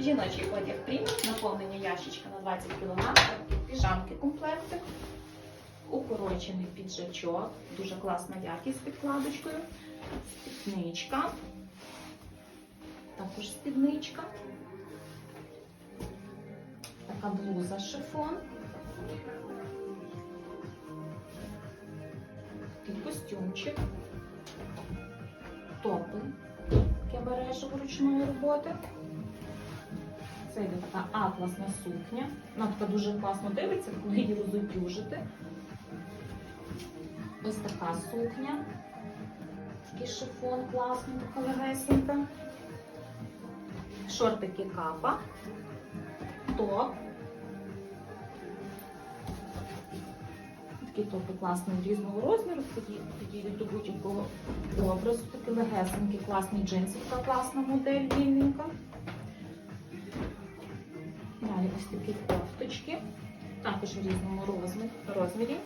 Жіночий одяг прімус, наповнення ящичка на 20 кг, піжамки комплекти, укорочений піджачок, дуже класна якість з підкладочкою, спідничка, також спідничка, така блуза шифон, такий костюмчик, топи, таке бережево ручної роботи. Це йде така атласна сукня. Вона така дуже класно дивиться, коли її розутюжити. Ось така сукня. Такий шифон класний, така легесенька. Шортики капа. Топ. Такі топи класний різного розміру, підійдуть до будь-якого образу. Такий легесенький, класний така класна модель вільненька. Ось такі кофточки, також в різному розмірі.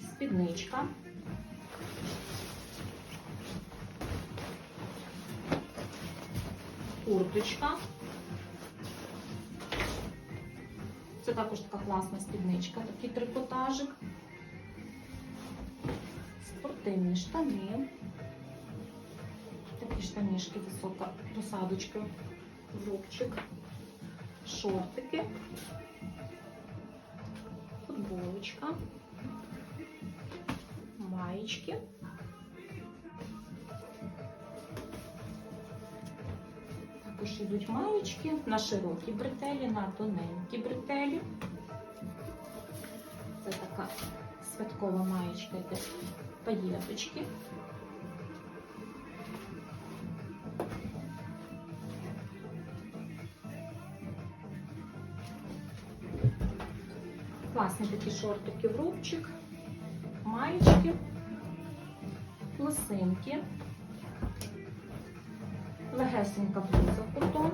Спідничка. Курточка. Це також така класна спідничка, такий трикотажик. Спортивні штани. Такі штанішки, висока посадочка рубчик, шортики, футболочка, маєчки. Також йдуть маєчки на широкі бретелі, на тоненькі бретелі. Це така святкова маєчка, йде паєточки. Класні такі шортики в рубчик, маєчки, лосинки, легесенька блуза котон,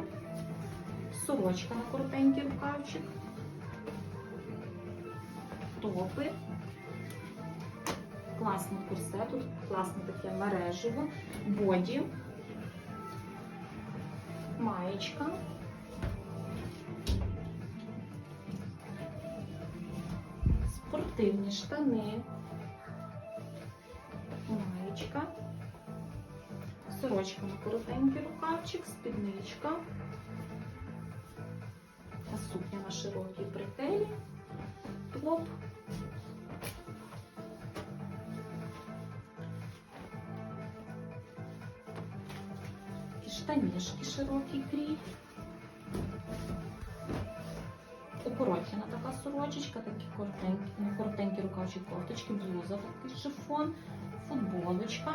сорочка на коротенький рукавчик, топи, класний курсет, тут класне таке мережево, боді, маєчка. Спортивні штани, маєчка, сорочка на коротенький рукавчик, спідничка, сукня на широкій бретелі, топ. І штанішки широкий крій. Укорочена така сорочечка, такі коротенькі, ну, коротенькі рукавчі кофточки, блуза, такий шифон, футболочка,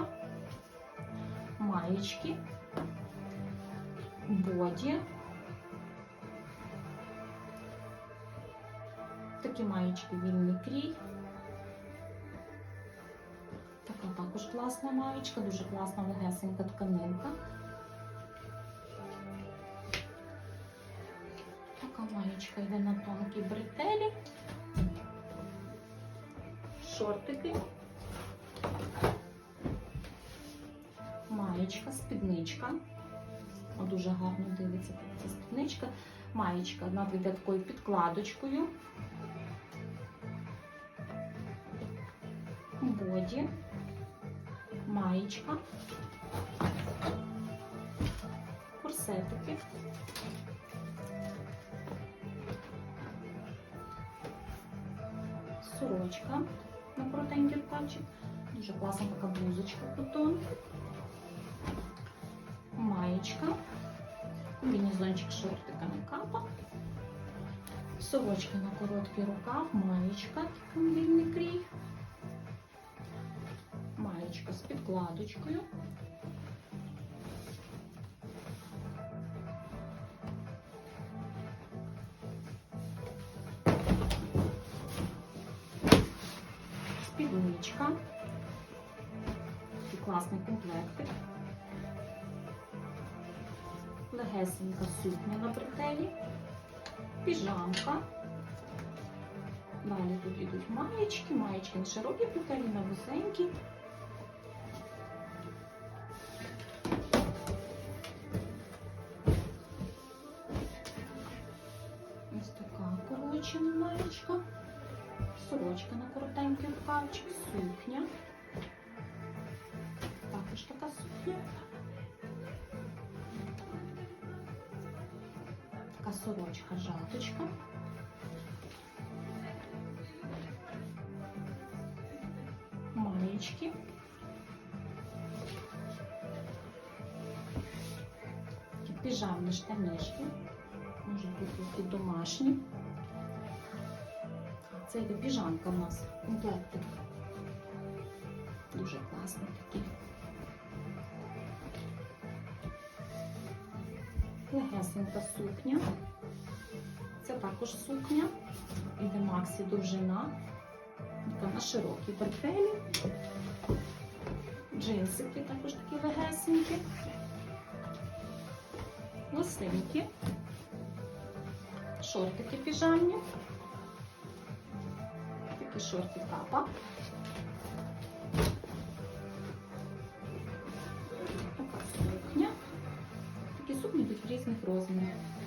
маєчки, боді. Такі маєчки вільний крій. Така також класна маєчка, дуже класна легесенька тканинка. Маєчка йде на тонкій бретелі. Шортики. Маєчка, спідничка. О, дуже гарно дивиться ця спідничка. Маєчка вона йде такою підкладочкою. Боді. Маєчка. Корсетики. Сорочка на коротенький рукавчик. Дуже класна така блузочка котон. Маєчка. Комбінезончик шортика на капа. Сорочка на короткий рукав, маєчка, вільний крій. Маєчка з підкладочкою. спідничка. Такий класний комплектик. Легесенька сукня на бретелі, піжамка. Далі тут йдуть маєчки, маєчки на широкі бретелі, на вузенькі. Ось така корочена маєчка сорочка на коротенький рукавчик, сукня. Також така сукня. Така сорочка, жаточка. Маєчки. Піжамні штанишки. Можуть бути домашні. Це йде піжамка в нас. Комплектик. Дуже класний такий. Легесенька сукня. Це також сукня. Іде Максі довжина. Така на широкій бретелі. Джинсики також такі легесенькі. Лосинки. Шортики піжамні. Такі шорти капа. Така сукня. Такі сукні йдуть в різних розмірах.